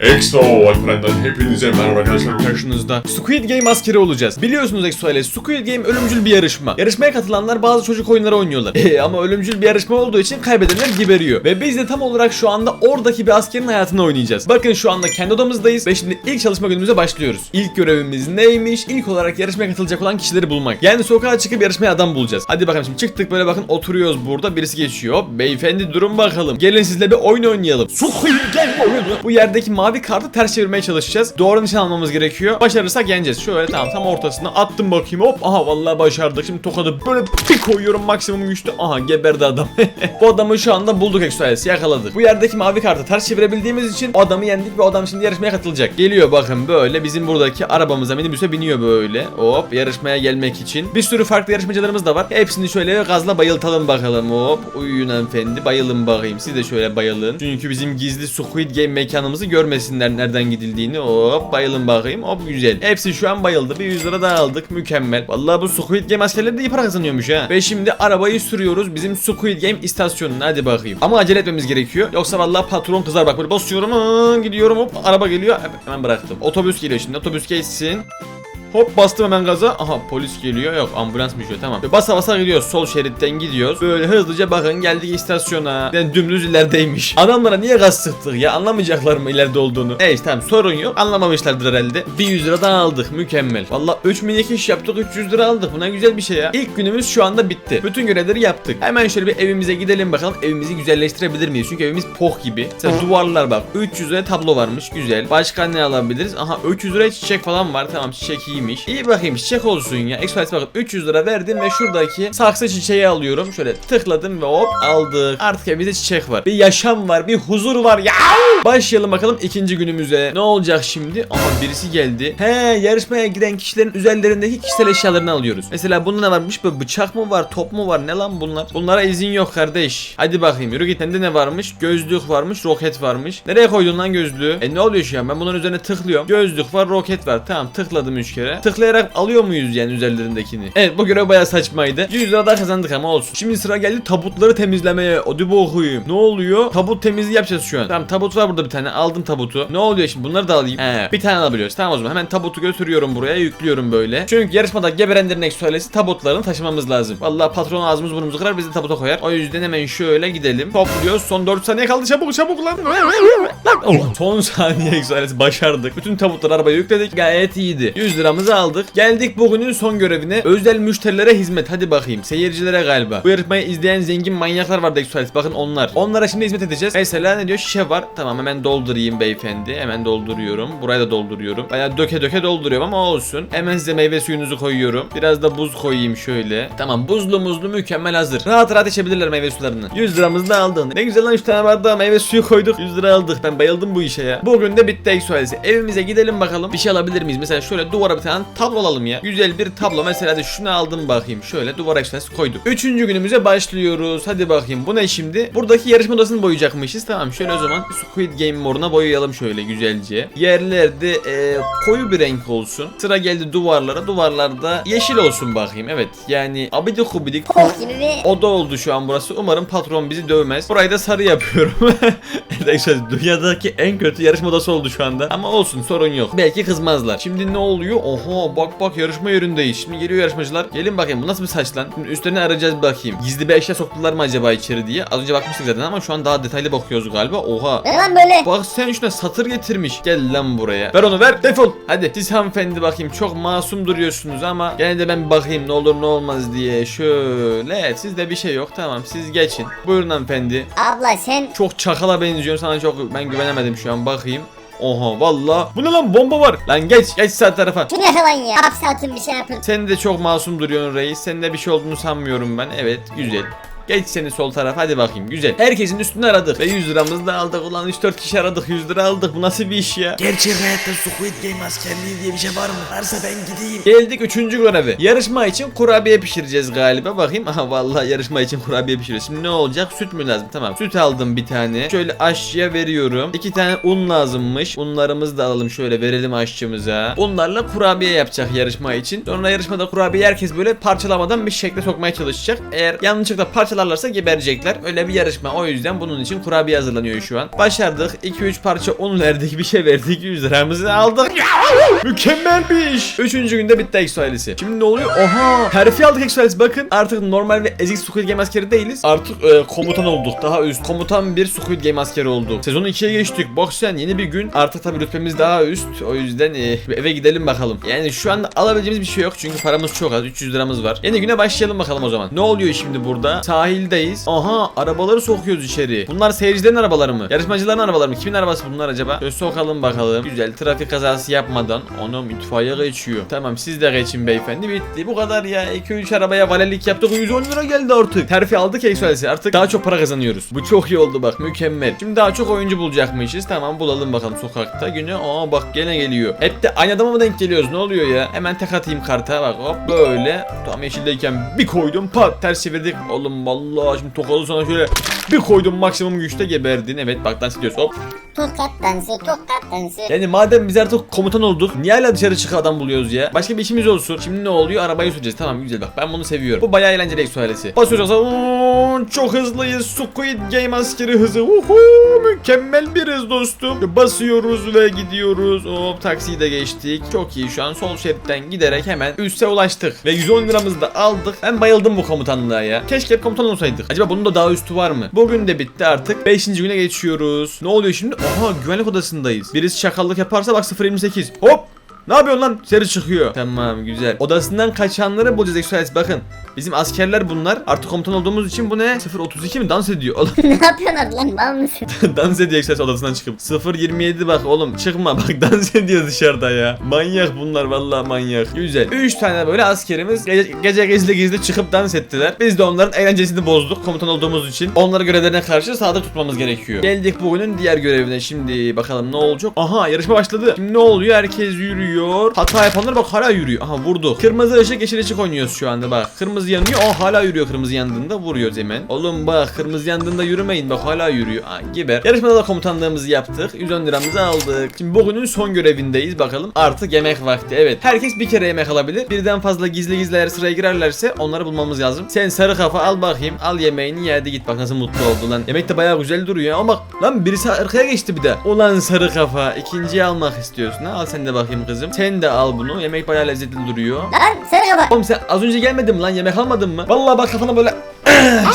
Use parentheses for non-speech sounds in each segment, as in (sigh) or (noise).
Exo Alperen'den hepinize merhaba arkadaşlar karşınızda. Squid Game askeri olacağız. Biliyorsunuz Exo ailesi Squid Game ölümcül bir yarışma. Yarışmaya katılanlar bazı çocuk oyunları oynuyorlar. Ee, (laughs) ama ölümcül bir yarışma olduğu için kaybedenler geberiyor. Ve biz de tam olarak şu anda oradaki bir askerin hayatını oynayacağız. Bakın şu anda kendi odamızdayız ve şimdi ilk çalışma günümüze başlıyoruz. İlk görevimiz neymiş? İlk olarak yarışmaya katılacak olan kişileri bulmak. Yani sokağa çıkıp yarışmaya adam bulacağız. Hadi bakalım şimdi çıktık böyle bakın oturuyoruz burada birisi geçiyor. Beyefendi durun bakalım. Gelin sizle bir oyun oynayalım. Squid Game oyunu. Bu yerdeki mavi kartı ters çevirmeye çalışacağız. Doğru nişan almamız gerekiyor. Başarırsak yeneceğiz. Şöyle tamam tam ortasına attım bakayım hop. Aha vallahi başardık. Şimdi tokadı böyle bir koyuyorum maksimum güçte. Aha geberdi adam. (laughs) bu adamı şu anda bulduk Exoales yakaladık. Bu yerdeki mavi kartı ters çevirebildiğimiz için adamı yendik ve adam şimdi yarışmaya katılacak. Geliyor bakın böyle bizim buradaki arabamıza minibüse biniyor böyle. Hop yarışmaya gelmek için. Bir sürü farklı yarışmacılarımız da var. Hepsini şöyle gazla bayıltalım bakalım hop. Uyuyun hanımefendi bayılın bakayım. Siz de şöyle bayılın. Çünkü bizim gizli Squid Game mekanımızı görmesinler nereden gidildiğini. Hop bayılın bakayım. Hop güzel. Hepsi şu an bayıldı. Bir 100 lira daha aldık. Mükemmel. Vallahi bu Squid Game askerleri de iyi para kazanıyormuş ha. Ve şimdi arabayı sürüyoruz bizim Squid Game istasyonuna. Hadi bakayım. Ama acele etmemiz gerekiyor. Yoksa vallahi patron kızar bak böyle basıyorum. ıı, gidiyorum hop. Araba geliyor. Hemen bıraktım. Otobüs geliyor şimdi. Otobüs geçsin. Hop bastım hemen gaza. Aha polis geliyor. Yok ambulansmış o tamam. Ve basa basa gidiyoruz. Sol şeritten gidiyoruz. Böyle hızlıca bakın geldik istasyona. Yani dümdüz ilerideymiş. Adamlara niye gaz sıktık ya? Anlamayacaklar mı ileride olduğunu? Neyse tamam sorun yok. Anlamamışlardır herhalde. Bir 100 lira daha aldık. Mükemmel. Valla 3000 ek iş yaptık 300 lira aldık. Bu ne güzel bir şey ya. İlk günümüz şu anda bitti. Bütün görevleri yaptık. Hemen şöyle bir evimize gidelim bakalım. Evimizi güzelleştirebilir miyiz? Çünkü evimiz poh gibi. Mesela duvarlar bak. 300 liraya tablo varmış. Güzel. Başka ne alabiliriz? Aha 300 liraya çiçek falan var. Tamam çiçek iyiymiş. İyi bakayım çiçek olsun ya. Express bakın 300 lira verdim ve şuradaki saksı çiçeği alıyorum. Şöyle tıkladım ve hop aldık. Artık evimizde çiçek var. Bir yaşam var. Bir huzur var. Ya! Başlayalım bakalım ikinci günümüze. Ne olacak şimdi? Aha birisi geldi. He yarışmaya giren kişilerin üzerlerindeki kişisel eşyalarını alıyoruz. Mesela bunda ne varmış? Böyle bıçak mı var? Top mu var? Ne lan bunlar? Bunlara izin yok kardeş. Hadi bakayım yürü git. Sende ne varmış? Gözlük varmış. Roket varmış. Nereye koydun lan gözlüğü? E ne oluyor şu an? Ben bunların üzerine tıklıyorum. Gözlük var. Roket var. Tamam tıkladım 3 kere. Tıklayarak alıyor muyuz yani üzerlerindekini? Evet bu görev bayağı saçmaydı. 100 lira daha kazandık ama olsun. Şimdi sıra geldi tabutları temizlemeye. Hadi bakayım. Ne oluyor? Tabut temizliği yapacağız şu an. Tamam tabut var burada bir tane. Aldım tabutu. Ne oluyor şimdi? Bunları da alayım. He, bir tane alabiliyoruz. Tamam o zaman hemen tabutu götürüyorum buraya. Yüklüyorum böyle. Çünkü yarışmada geberenlerin eksualesi tabutlarını taşımamız lazım. Vallahi patron ağzımız burnumuzu kırar bizi tabuta koyar. O yüzden hemen şöyle gidelim. Topluyoruz. Son 4 saniye kaldı. Çabuk çabuk lan. Son saniye (laughs) eksualesi başardık. Bütün tabutları arabaya yükledik. Gayet iyiydi. 100 liramızı aldık. Geldik bugünün son görevine. Özel müşterilere hizmet. Hadi bakayım. Seyircilere galiba. Bu yarışmayı izleyen zengin manyaklar var eksualesi. Bakın onlar. Onlara şimdi hizmet edeceğiz. Mesela ne diyor? Şişe var. Tamam hemen doldurayım beyefendi. Hemen dolduruyorum. Buraya da dolduruyorum. Bayağı döke döke dolduruyorum ama olsun. Hemen size meyve suyunuzu koyuyorum. Biraz da buz koyayım şöyle. Tamam buzlu muzlu mükemmel hazır. Rahat rahat içebilirler meyve sularını. 100 liramızı da aldın. Ne güzel lan 3 tane bardağa meyve suyu koyduk. 100 lira aldık. Ben bayıldım bu işe ya. Bugün de bitti eksualesi. Evimize gidelim bakalım. Bir şey alabilir miyiz? Mesela şöyle duvara bir tane tablo alalım ya. Güzel bir tablo. Mesela de şunu aldım bakayım. Şöyle duvara eksualesi koyduk. Üçüncü günümüze başlıyoruz. Hadi bakayım. Bu ne şimdi? Buradaki yarışma odasını boyayacakmışız. Tamam şöyle o zaman Squid Game moruna boyayalım şöyle güzelce. Yerlerde e, koyu bir renk olsun. Sıra geldi duvarlara. Duvarlarda yeşil olsun bakayım. Evet yani abidik kubidik Oda oldu şu an burası. Umarım patron bizi dövmez. Burayı da sarı yapıyorum. (laughs) Arkadaşlar dünyadaki en kötü yarışma odası oldu şu anda. Ama olsun sorun yok. Belki kızmazlar. Şimdi ne oluyor? Oho bak bak yarışma yerindeyiz. Şimdi geliyor yarışmacılar. Gelin bakayım bu nasıl bir saç lan? Şimdi üstlerine arayacağız bakayım. Gizli bir eşya soktular mı acaba içeri diye. Az önce bakmıştık zaten ama şu an daha detaylı bakıyoruz galiba. Oha. ne lan böyle? Bak sen şuna satır getirmiş. Gel lan buraya. Ver onu ver. Defol. Hadi siz hanımefendi bakayım. Çok masum duruyorsunuz ama gene de ben bakayım ne olur ne olmaz diye. Şöyle. Sizde bir şey yok. Tamam siz geçin. Buyurun hanımefendi. Abla sen Çok çakala benziyorsun. Sana çok ben güvenemedim şu an. Bakayım. Oha valla. Bu ne lan bomba var. Lan geç geç sağ tarafa. şunu yakalayın ya. Hapse atın bir şey yapın. Sen de çok masum duruyorsun reis. Senin bir şey olduğunu sanmıyorum ben. Evet güzel. Geç seni sol tarafa hadi bakayım güzel. Herkesin üstünü aradık ve 100 liramızı da aldık. Ulan 3-4 kişi aradık 100 lira aldık. Bu nasıl bir iş ya? Gerçek hayatta Squid Game askerliği diye bir şey var mı? Varsa ben gideyim. Geldik üçüncü göreve. Yarışma için kurabiye pişireceğiz galiba. Bakayım. Aha vallahi yarışma için kurabiye pişiriyoruz. Şimdi ne olacak? Süt mü lazım? Tamam. Süt aldım bir tane. Şöyle aşçıya veriyorum. İki tane un lazımmış. Unlarımızı da alalım şöyle verelim aşçımıza. Bunlarla kurabiye yapacak yarışma için. Sonra yarışmada kurabiye herkes böyle parçalamadan bir şekle sokmaya çalışacak. Eğer yanlışlıkla parçalama yakalarlarsa geberecekler. Öyle bir yarışma. O yüzden bunun için kurabiye hazırlanıyor şu an. Başardık. 2-3 parça un verdik. Bir şey verdik. 100 liramızı aldık. Mükemmel bir iş. Üçüncü günde bitti Exo. Şimdi ne oluyor? Oha. Terfi aldık Exo. Bakın artık normal ve ezik Squid Game askeri değiliz. Artık e, komutan olduk. Daha üst. Komutan bir Squid Game askeri olduk. Sezonu 2'ye geçtik. Bak yeni bir gün. Artık tabii rütbemiz daha üst. O yüzden e, eve gidelim bakalım. Yani şu anda alabileceğimiz bir şey yok. Çünkü paramız çok az. 300 liramız var. Yeni güne başlayalım bakalım o zaman. Ne oluyor şimdi burada? Sahildeyiz. Aha arabaları sokuyoruz içeri. Bunlar seyircilerin arabaları mı? Yarışmacıların arabaları mı? Kimin arabası bunlar acaba? Şöyle sokalım bakalım. Güzel trafik kazası yapmadan. Onu itfaiye geçiyor. Tamam siz de geçin beyefendi. Bitti. Bu kadar ya. 2-3 arabaya valelik yaptık. 110 lira geldi artık. Terfi aldık eksualesi. Artık daha çok para kazanıyoruz. Bu çok iyi oldu bak. Mükemmel. Şimdi daha çok oyuncu bulacakmışız. Tamam bulalım bakalım sokakta. Günü. Aa bak gene geliyor. Hep de aynı adama mı denk geliyoruz? Ne oluyor ya? Hemen tek atayım karta. Bak hop böyle. Tam yeşildeyken bir koydum. Pat ters çevirdik. Oğlum vallahi şimdi tokalı sana şöyle bir koydum maksimum güçte geberdin. Evet bak dans ediyoruz. Hop. Tokat dansı, tokat dansı. Yani madem biz artık komutan olduk niye hala dışarı çık adam buluyoruz ya? Başka bir işimiz olsun. Şimdi ne oluyor? Arabayı süreceğiz. Tamam güzel bak ben bunu seviyorum. Bu bayağı eğlenceli Exo ailesi. Basıyoruz. Oo, Çok hızlıyız. Squid Game askeri hızı. Uhu, mükemmel bir hız dostum. Basıyoruz ve gidiyoruz. Hop taksiyi de geçtik. Çok iyi şu an sol şeritten giderek hemen üste ulaştık. Ve 110 liramızı da aldık. Ben bayıldım bu komutanlığa ya. Keşke hep komutan olsaydık. Acaba bunun da daha üstü var mı? Bugün de bitti artık. 5. güne geçiyoruz. Ne oluyor şimdi? Aha güvenlik odasındayız. Birisi çakallık yaparsa bak 0.28. Hop! Ne yapıyorsun lan? Dışarı çıkıyor. Tamam güzel. Odasından kaçanları bulacağız Exoales. Bakın. Bizim askerler bunlar. Artık komutan olduğumuz için bu ne? 0.32 mi? Dans ediyor. Oğlum (laughs) ne yapıyorsun lan mal mısın? (laughs) dans ediyor Exoales odasından çıkıp. 0.27 bak oğlum çıkma (laughs) bak dans ediyor dışarıda ya. Manyak bunlar vallahi manyak. Güzel. 3 tane böyle askerimiz gece, gece gizli gizli çıkıp dans ettiler. Biz de onların eğlencesini bozduk komutan olduğumuz için. Onları görevlerine karşı sadık tutmamız gerekiyor. Geldik bugünün diğer görevine. Şimdi bakalım ne olacak? Aha yarışma başladı. Şimdi ne oluyor? Herkes yürüyor. Hata yapanlar bak hala yürüyor. Aha vurdu. Kırmızı ışık yeşil ışık oynuyoruz şu anda bak. Kırmızı yanıyor. Aa hala yürüyor kırmızı yandığında vuruyoruz hemen. Oğlum bak kırmızı yandığında yürümeyin bak hala yürüyor. Aa, geber. Yarışmada da komutanlığımızı yaptık. 110 liramızı aldık. Şimdi bugünün son görevindeyiz bakalım. Artık yemek vakti. Evet. Herkes bir kere yemek alabilir. Birden fazla gizli gizli eğer sıraya girerlerse onları bulmamız lazım. Sen sarı kafa al bakayım. Al yemeğini ye hadi git bak nasıl mutlu oldu lan. Yemek de bayağı güzel duruyor ama bak lan birisi arkaya geçti bir de. Ulan sarı kafa ikinciyi almak istiyorsun ha. Al sen de bakayım kızım. Sen de al bunu. Yemek bayağı lezzetli duruyor. Lan sarı kafa. Oğlum sen az önce gelmedin mi lan yemek almadın mı? Vallahi bak kafana böyle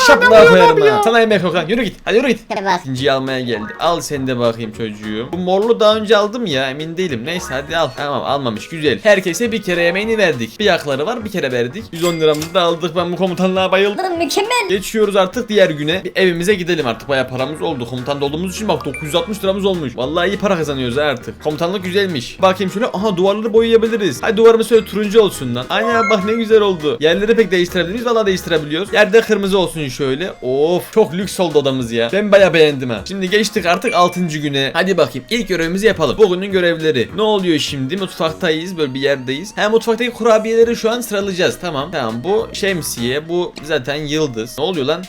şapla koyarım ha. Sana yemek yok lan. Yürü git. Hadi yürü git. İkinciyi almaya geldi. Al sen de bakayım çocuğum. Bu morlu daha önce aldım ya emin değilim. Neyse hadi al. Tamam almamış güzel. Herkese bir kere yemeğini verdik. Bir yakları var bir kere verdik. 110 liramızı da aldık. Ben bu komutanlığa bayıldım. Mükemmel. Geçiyoruz artık diğer güne. Bir evimize gidelim artık. Bayağı paramız oldu. Komutan olduğumuz için bak 960 liramız olmuş. Vallahi iyi para kazanıyoruz artık. Komutanlık güzelmiş. Bakayım şöyle. Aha duvarları boyayabiliriz. Hadi duvarımız şöyle turuncu olsun lan. Aynen bak ne güzel oldu. Yerleri pek değiştirebiliriz. Vallahi değiştirebiliyoruz. Yerde kırmızı olsun şöyle. Of çok lüks oldu odamız ya. Ben bayağı beğendim ha. Şimdi geçtik artık 6. güne. Hadi bakayım ilk görevimizi yapalım. Bugünün görevleri. Ne oluyor şimdi? Mutfaktayız. Böyle bir yerdeyiz. Hem mutfaktaki kurabiyeleri şu an sıralayacağız. Tamam. Tamam bu şemsiye. Bu zaten yıldız. Ne oluyor lan?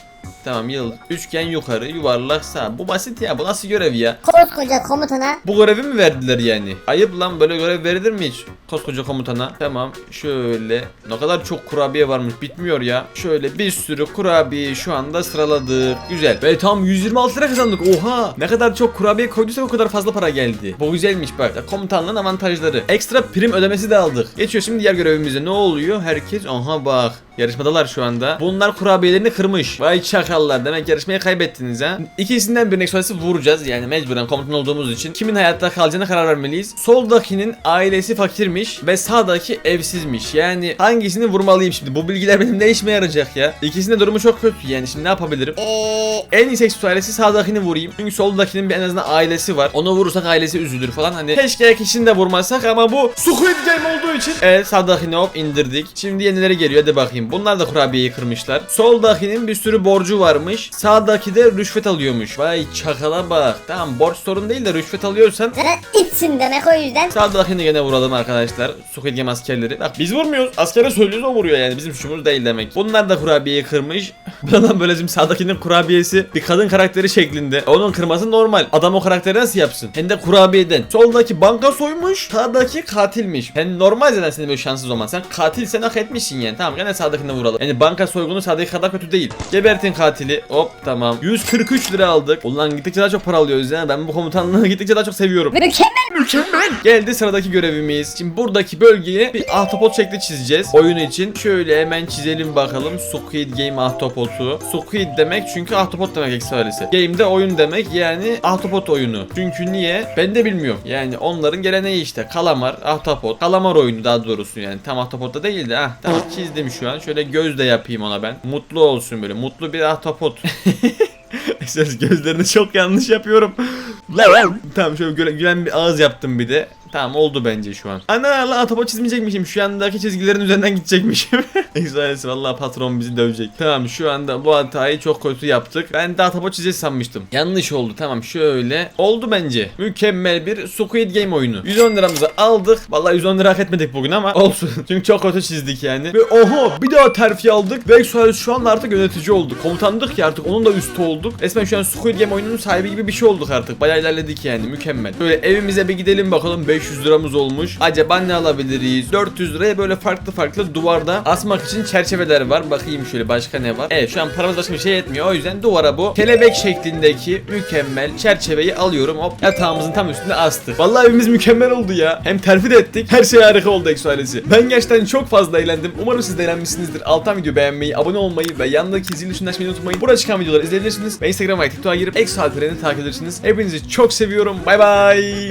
Tamam yıldız. Üçgen yukarı, yuvarlak sağ. Bu basit ya. Bu nasıl görev ya? Koskoca komutana. Bu görevi mi verdiler yani? Ayıp lan böyle görev verilir mi hiç? Koskoca komutana. Tamam şöyle. Ne kadar çok kurabiye varmış bitmiyor ya. Şöyle bir sürü kurabiye şu anda sıraladık. Güzel. Ve tam 126 lira kazandık. Oha. Ne kadar çok kurabiye koyduysak o kadar fazla para geldi. Bu güzelmiş bak. Komutanlığın avantajları. Ekstra prim ödemesi de aldık. Geçiyor şimdi diğer görevimize. Ne oluyor? Herkes aha bak. Yarışmadalar şu anda. Bunlar kurabiyelerini kırmış. Vay çakallar. Demek yarışmayı kaybettiniz ha. İkisinden birinin eksolesi vuracağız. Yani mecburen komutan olduğumuz için. Kimin hayatta kalacağına karar vermeliyiz. Soldakinin ailesi fakirmiş ve sağdaki evsizmiş. Yani hangisini vurmalıyım şimdi? Bu bilgiler benim ne işime yarayacak ya? İkisinin de durumu çok kötü yani. Şimdi ne yapabilirim? Eee. En iyi seks ailesi sağdakini vurayım. Çünkü soldakinin bir en azından ailesi var. Onu vurursak ailesi üzülür falan. Hani keşke ikisini de vurmasak ama bu Squid Game olduğu için. Evet sağdakini hop indirdik. Şimdi yenileri geliyor hadi bakayım. Bunlar da kurabiyeyi kırmışlar. Soldakinin bir sürü borcu varmış. Sağdaki de rüşvet alıyormuş. Vay çakala bak. Tamam borç sorun değil de rüşvet alıyorsan itsin demek o yüzden. Sağdakini gene vuralım arkadaşlar. Squid Game askerleri. Bak biz vurmuyoruz. Askere söylüyoruz o vuruyor yani. Bizim suçumuz değil demek. Bunlar da kurabiyeyi kırmış. (laughs) Buradan böyle şimdi sağdakinin kurabiyesi bir kadın karakteri şeklinde. Onun kırması normal. Adam o karakteri nasıl yapsın? Hem de kurabiyeden. Soldaki banka soymuş. Sağdaki katilmiş. Hem normal zaten senin böyle şanssız olman. Sen katilsen hak etmişsin yani. Tamam gene sağdaki sağdakine vuralım. Yani banka soygunu sağdaki kadar kötü değil. Gebertin katili. Hop tamam. 143 lira aldık. Ulan gittikçe daha çok para alıyoruz ya. Ben bu komutanlığı (laughs) gittikçe daha çok seviyorum. Mükemmel. Mükemmel. Geldi sıradaki görevimiz. Şimdi buradaki bölgeye bir ahtapot şekli çizeceğiz. Oyun için. Şöyle hemen çizelim bakalım. Squid Game ahtapotu. Squid demek çünkü ahtapot demek ekstralisi. Game de oyun demek yani ahtapot oyunu. Çünkü niye? Ben de bilmiyorum. Yani onların geleneği işte. Kalamar, ahtapot. Kalamar oyunu daha doğrusu yani. Tam ahtapotta değil de. Ah tamam çizdim şu an. Şöyle göz de yapayım ona ben. Mutlu olsun böyle. Mutlu bir ahtapot. (laughs) (laughs) Ses gözlerini çok yanlış yapıyorum. tamam şöyle gülen, gülen bir ağız yaptım bir de. Tamam oldu bence şu an. Ana lan atapa çizmeyecekmişim. Şu yandaki çizgilerin üzerinden gidecekmişim. (laughs) Güzelsin vallahi patron bizi dövecek. Tamam şu anda bu hatayı çok kötü yaptık. Ben de atapa çizeceğiz sanmıştım. Yanlış oldu tamam şöyle. Oldu bence. Mükemmel bir Squid Game oyunu. 110 liramızı aldık. Vallahi 110 lira hak etmedik bugün ama (laughs) olsun. Çünkü çok kötü çizdik yani. Ve oho bir daha terfi aldık. Ve şu anda artık yönetici olduk. Komutandık ya artık onun da üstü olduk. Resmen şu an Squid Game oyununun sahibi gibi bir şey olduk artık. Bayağı ilerledik yani mükemmel. Böyle evimize bir gidelim bakalım 500 liramız olmuş. Acaba ne alabiliriz? 400 liraya böyle farklı farklı duvarda asmak için çerçeveler var. Bakayım şöyle başka ne var? Evet şu an paramız başka bir şey yetmiyor. O yüzden duvara bu kelebek şeklindeki mükemmel çerçeveyi alıyorum. Hop yatağımızın tam üstünde astık. Vallahi evimiz mükemmel oldu ya. Hem terfi de ettik. Her şey harika oldu Exo ailesi. Ben gerçekten çok fazla eğlendim. Umarım siz de eğlenmişsinizdir. Alttan video beğenmeyi, abone olmayı ve yanındaki zil tuşunu açmayı unutmayın. Burada çıkan videoları izleyebilirsiniz. Ve Instagram'a ve TikTok'a girip Exo Alperen'i takip edersiniz. Hepinizi çok seviyorum. Bay bay.